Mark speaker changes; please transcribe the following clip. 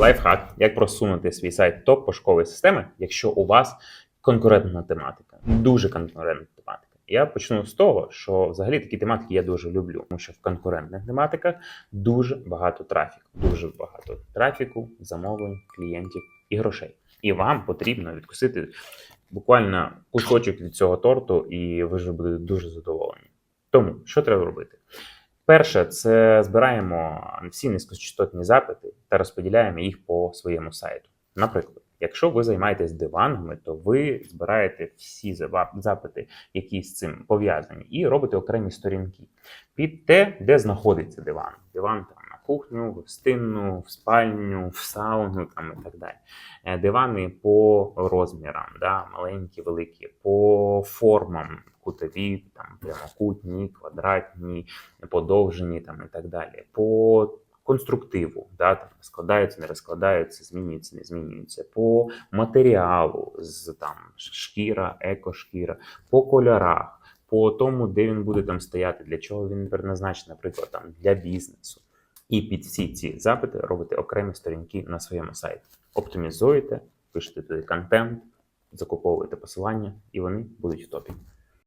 Speaker 1: Лайфхак, як просунути свій сайт топ пошукової системи, якщо у вас конкурентна тематика, дуже конкурентна тематика. Я почну з того, що взагалі такі тематики я дуже люблю, тому що в конкурентних тематиках дуже багато трафіку, дуже багато трафіку, замовлень, клієнтів і грошей. І вам потрібно відкусити буквально кусочок від цього торту, і ви вже будете дуже задоволені. Тому що треба робити? Перше, це збираємо всі низькочастотні запити та розподіляємо їх по своєму сайту. Наприклад, якщо ви займаєтесь диванами, то ви збираєте всі запити, які з цим пов'язані, і робите окремі сторінки під те, де знаходиться диван. Диван там на кухню, в гостинну, в спальню, в сауну там і так далі. Е, Дивани по розмірам, да, маленькі, великі, по формам кутові, там прямокутні, квадратні, подовжені там і так далі. По конструктиву, да, там складаються, не розкладаються, змінюються, не змінюються, по матеріалу з там шкіра, екошкіра, по кольорах, по тому, де він буде там стояти, для чого він предназначений, наприклад, там для бізнесу. І під всі ці запити робите окремі сторінки на своєму сайті. Оптимізуєте, пишете туди контент, закуповуєте посилання, і вони будуть в топі.